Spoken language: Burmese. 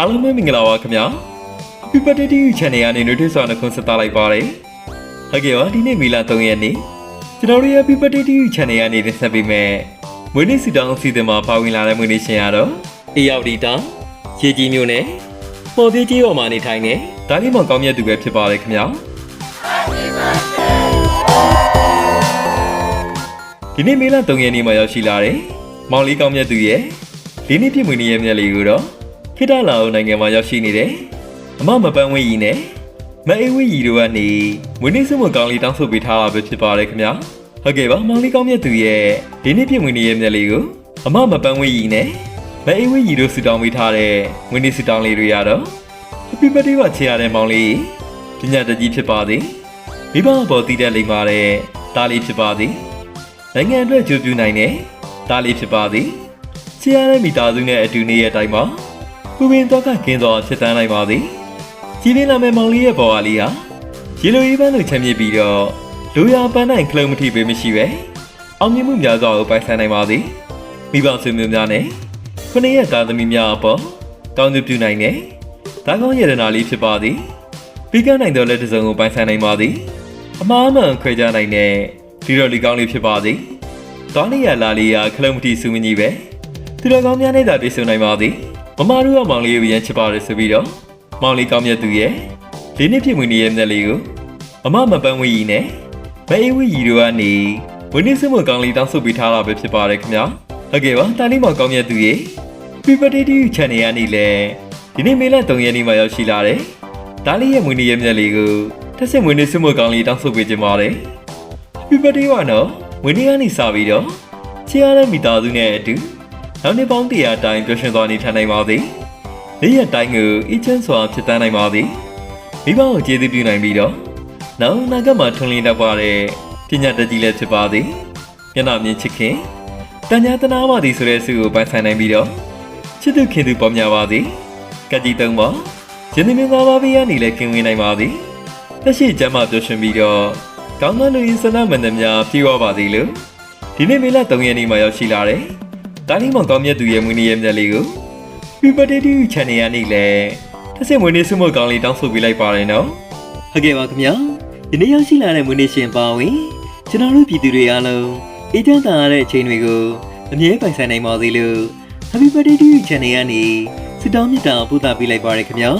အားလုံးပဲမင်္ဂလာပါခင်ဗျာ Happy Birthday to you channel ကနေနှွေးထွေးစွာနှုတ်ခွန်းဆက်သလိုက်ပါတယ်ဟုတ်ကဲ့ပါဒီနေ့မီလာ3ရက်နေ့ကျွန်တော်တို့ရဲ့ Happy Birthday to you channel ကနေတင်ဆက်ပေးမယ်မွေးနေ့စီတောင်းအစီအစဉ်မှာပါဝင်လာတဲ့မွေးနေ့ရှင်ရတော့အေရောက်ဒီတောင်ရေကြီးမျိုးနဲ့ပေါ်သေးကြီးပေါ်မှာနေထိုင်နေဒါလေးမောင်ကောင်းမြတ်သူပဲဖြစ်ပါတယ်ခင်ဗျာဒီနေ့မေလ3ရက်နေ့မှာရောက်ရှိလာတယ်မောင်လေးကောင်းမြတ်သူရဲ့လေးနှစ်ပြည့်မွေးနေ့ရဲ့မြတ်လေးကိုတော့ ခိတလာအောင်နိုင်ငံမှာရောက်ရှိနေတယ်အမမပန်းဝင်းကြီးနဲ့မအေးဝင်းကြီးတို့ကနေမွေးနေ့စုမကောင်းလေးတောင်းဆိုပေးထားတာပဲဖြစ်ပါတယ်ခင်ဗျာဟုတ်ကဲ့ပါမောင်လေးကောင်းမြတ်သူရဲ့လေးနှစ်ပြည့်မွေးနေ့ရဲ့မြတ်လေးကိုအမမပန်းဝင်းကြီးနဲ့မအေးဝင်းကြီးတို့ဆူတောင်းပေးထားတဲ့မွေးနေ့ဆူတောင်းလေးတွေရတော့ Happy birthday ပါချေရတဲ့မောင်လေးပညာတတ်ကြီးဖြစ်ပါသည်မိဘအပေါ်တည်တဲ့လိမ္မာတဲ့ဒါလေးဖြစ်ပါသည်နိုင်ငံအတွက်ကြိုးပြူနိုင်တဲ့ဒါလေးဖြစ်ပါသည်ချေရတဲ့မိသားစုနဲ့အတူနေရဲ့အတိုင်းမှာ ပူပင်တော့ကကင်းသောဖြစ်တန်းနိုင်ပါသည်ကြီးပြင်းလာမဲ့မောင်လေးရဲ့ပေါ်အားလေးဟာရေလိုရေးပန်းလိုချမ်းမြေ့ပြီးတော့လူရပန်းနိုင်ကလုံးမထီပေးမရှိပဲအောင်မြင်မှုများစွာကိုပိုင်ဆိုင်နိုင်ပါသည်မိဘဆွေမျိုးများနဲ့ခုနှစ်ရက်သားသမီးများအပေါ်ကောင်းကျိုးပြုနိုင်တဲ့ဒါကောင်းရတနာလေးဖြစ်ပါသည်ပြီးကနိုင်သောလက်တစ်စုံကိုပိုင်ဆိုင်နိုင်ပါသည်အမှားမှန်ခွဲခြားနိုင်တဲ့ဒီတော်လေးကောင်းလေးဖြစ်ပါသည်သွားလေးရလာလေးရခလုံးမတီစုမကြီးပဲသူတော်ကောင်းများနဲ့သာတွေ့ဆုံနိုင်ပါသည် မမတို့ကမောင်လေးကိုရမ်းချစ်ပါတယ်ဆိုပြီးတော့မောင်လေးကောင်းမြတ်သူရဲ့လေးနှစ်ပြည့်မွေးနေ့ရဲ့မျက်လေးကိုအမမပန်းဝီကြီးနဲ့မအေးဝီကြီးတို့ကနေဝင်းနေစမကောင်းလေးတောင်းဆိုပေးထားတာပဲဖြစ်ပါတယ်ခင်ဗျာဟုတ်ကဲ့ပါတာလေးမောင်ကောင်းမြတ်သူရဲ့ Happy birthday to you channel ကနေလည်းဒီနေ့မေလ3ရက်နေ့မှာရောက်ရှိလာတယ်။ဒါလေးရဲ့မွေးနေ့ရဲ့မြတ်လေးကိုတက်စစ်မွေးနေ့ဆွမကောင်းလေးတောင်းဆိုပေးခြင်းပါတယ်။ Happy birthday ပါနော်။မွေးနေ့ကနေစပြီးတော့ချီရတဲ့မိသားစုနဲ့အတူ နောက်နေ့ပေါင်း100အတိုင်းပျော်ရွှင်သွားနေထိုင်နိုင်ပါသည်။နေ့ရက်တိုင်းကိုအချင်းစွာဖြစ်တန်းနိုင်ပါသည်။မိဘကိုကျေးဇူးပြုနိုင်ပြီးတော့နောက်အနာဂတ်မှာထွန်းလင်းတတ်ပါတဲ့ပညာတတ်ကြီးလည်းဖြစ်ပါသည်။မျက်နှာမြင်ချစ်ခင်တန်ညာတနာပါသည်ဆိုတဲ့ဆုကိုပိုင်ဆိုင်နိုင်ပြီးတော့ချစ်သူခင်သူပေါ်များပါသည်။ကကြည်တုံးပါရင်းနှီးမင်းသားပါဘေးကနေလည်းကင်းဝေးနိုင်ပါသည်တက်ရှိကျမ်းမာပျော်ရွှင်ပြီးတော့ကောင်းသောလူရင်းစနမန္တများပြေဝပါသည်လို့ဒီနေ့မေလ3ရက်နေ့မှာရောက်ရှိလာတယ် တာလီမောင်ကောင်းမြတ်သူရဲ့မွေးနေ့ရဲ့မြတ်လေးကို Happy birthday to you channel ရနေလေတက်စစ်မွေးနေ့ဆုမကောင်းလေးတောင်းဆိုပေးလိုက်ပါတယ်နော်ဟုတ်ကဲ့ပါခင်ဗျာဒီနေ့ရောက်ရှိလာတဲ့မွေးနေ့ရှင်ပါဝင်ကျွန်တော်တို့ပြည်သူတွေအားလုံးအေးချမ်းသာရတဲ့အချိန်တွေကိုအမြဲပိုင်ဆိုင်နိုင်ပါသေးလို့ Happy birthday to you channel ရနေစစ်တောင်းမြတ်တာပို့တာပေးလိုက်ပါရခင်ဗျာ